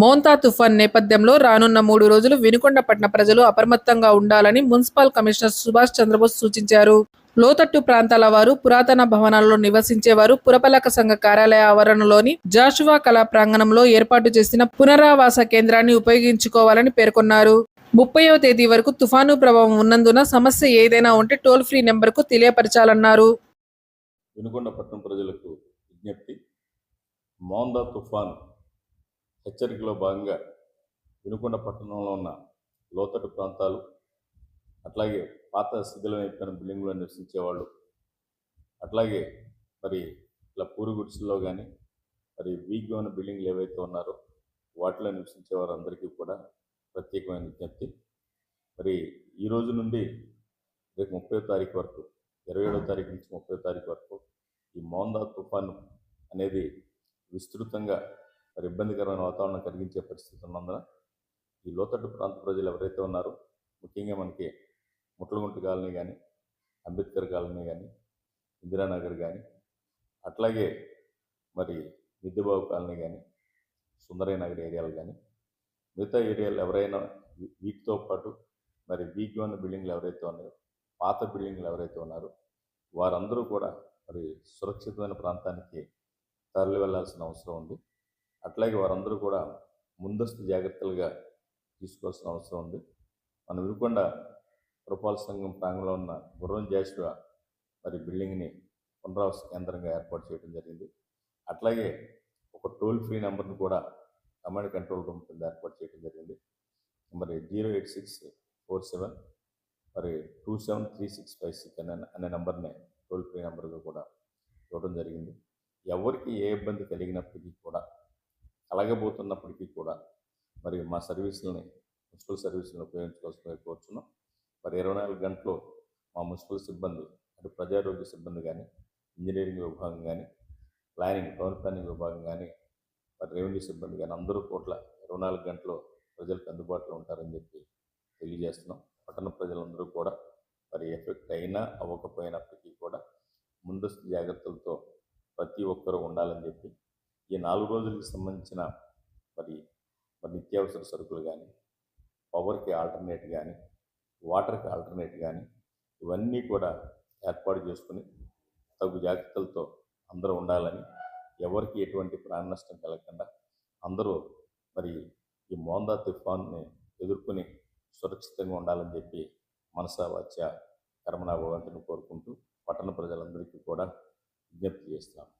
మోంతా తుఫాన్ నేపథ్యంలో రానున్న మూడు రోజులు వినుకొండపట్న ప్రజలు అప్రమత్తంగా ఉండాలని మున్సిపల్ కమిషనర్ సుభాష్ చంద్రబోస్ సూచించారు. లోతట్టు ప్రాంతాల వారు పురాతన భవనాల్లో నివసించేవారు పురపాలక సంఘ కార్యాలయ ఆవరణలోని జాషువా కళా ప్రాంగణంలో ఏర్పాటు చేసిన పునరావాస కేంద్రాన్ని ఉపయోగించుకోవాలని పేర్కొన్నారు. ముప్పైవ తేదీ వరకు తుఫాను ప్రభావం ఉన్నందున సమస్య ఏదైనా ఉంటే టోల్ ఫ్రీ నెంబర్కు తెలియపరచాలన్నారు. వినుకొండ పట్టణ ప్రజలకు విజ్ఞప్తి. మోందా తుఫాను హెచ్చరికలో భాగంగా వినుకొండ పట్టణంలో ఉన్న లోతట్టు ప్రాంతాలు అట్లాగే పాత శిథిలమైపోయిన బిల్డింగ్లో నివసించేవాళ్ళు అట్లాగే మరి ఇలా పూరి కానీ మరి వీక్గా ఉన్న బిల్డింగ్లు ఏవైతే ఉన్నారో వాటిలో నివసించే వారందరికీ కూడా ప్రత్యేకమైన విజ్ఞప్తి. మరి ఈ రోజు నుండి రేపు ముప్పై తారీఖు వరకు ఇరవై ఏడో తారీఖు నుంచి ముప్పై తారీఖు వరకు ఈ మోందా తుఫాను అనేది విస్తృతంగా మరి ఇబ్బందికరమైన వాతావరణం కలిగించే పరిస్థితి ఉన్నందున ఈ లోతట్టు ప్రాంత ప్రజలు ఎవరైతే ఉన్నారో ముఖ్యంగా మనకి ముట్లగుంట కాలనీ కానీ అంబేద్కర్ కాలనీ కానీ ఇందిరానగర్ కానీ అట్లాగే మరి మిద్దెబాబు కాలనీ కానీ సుందరయ్య నగర్ ఏరియాలు కానీ మిగతా ఏరియాలు ఎవరైనా వీటితో పాటు మరి వీక్గా ఉన్న బిల్డింగ్లు ఎవరైతే ఉన్నాయో పాత బిల్డింగ్లు ఎవరైతే ఉన్నారో వారందరూ కూడా మరి సురక్షితమైన ప్రాంతానికి తరలి వెళ్ళాల్సిన అవసరం ఉంది. అట్లాగే వారందరూ కూడా ముందస్తు జాగ్రత్తలుగా తీసుకోవాల్సిన అవసరం ఉంది. మన వినుకొండ పురపాలక సంఘం ప్రాంగంలో ఉన్న గుర్రం జాషువా మరి బిల్డింగ్ని పునరావాస కేంద్రంగా ఏర్పాటు చేయడం జరిగింది. అట్లాగే ఒక టోల్ ఫ్రీ నెంబర్ని కూడా కమాండ్ కంట్రోల్ రూమ్ కింద ఏర్పాటు చేయడం జరిగింది. మరి zero eight six four seven మరి two seven three six five six అనే అనే నెంబర్ని టోల్ ఫ్రీ నెంబర్గా కూడా ఇవ్వడం జరిగింది. ఎవరికి ఏ ఇబ్బంది కలిగినప్పటికీ కూడా కలగబోతున్నప్పటికీ కూడా మరి మా సర్వీసులని మున్సిపల్ సర్వీసులను ఉపయోగించుకోవాల్సిన కోరుచున్నాం. మరి ఇరవై నాలుగు గంటలు మా మున్సిపల్ సిబ్బంది అటు ప్రజారోగ్య సిబ్బంది కానీ ఇంజనీరింగ్ విభాగం కానీ ప్లానింగ్ టౌన్ ప్లానింగ్ విభాగం కానీ మరి రెవెన్యూ సిబ్బంది కానీ అందరూ కోట్ల ఇరవై నాలుగు గంటలు ప్రజలకు అందుబాటులో ఉంటారని చెప్పి తెలియజేస్తున్నాం. పట్టణ ప్రజలందరూ కూడా మరి ఎఫెక్ట్ అయినా అవ్వకపోయినప్పటికీ కూడా ముందస్తు జాగ్రత్తలతో ప్రతి ఒక్కరూ ఉండాలని చెప్పి నాలుగు రోజులకి సంబంధించిన మరి మరి నిత్యావసర సరుకులు కానీ పవర్కి ఆల్టర్నేట్ కానీ వాటర్కి ఆల్టర్నేట్ కానీ ఇవన్నీ కూడా ఏర్పాటు చేసుకుని తగు జాగ్రత్తలతో అందరూ ఉండాలని ఎవరికి ఎటువంటి ప్రాణ నష్టం కలగకుండా అందరూ మరి ఈ మోందా తుఫాన్ని ఎదుర్కొని సురక్షితంగా ఉండాలని చెప్పి మనసావాచ్య కర్మనాభవంతుని కోరుకుంటూ పట్టణ ప్రజలందరికీ కూడా విజ్ఞప్తి చేస్తున్నాను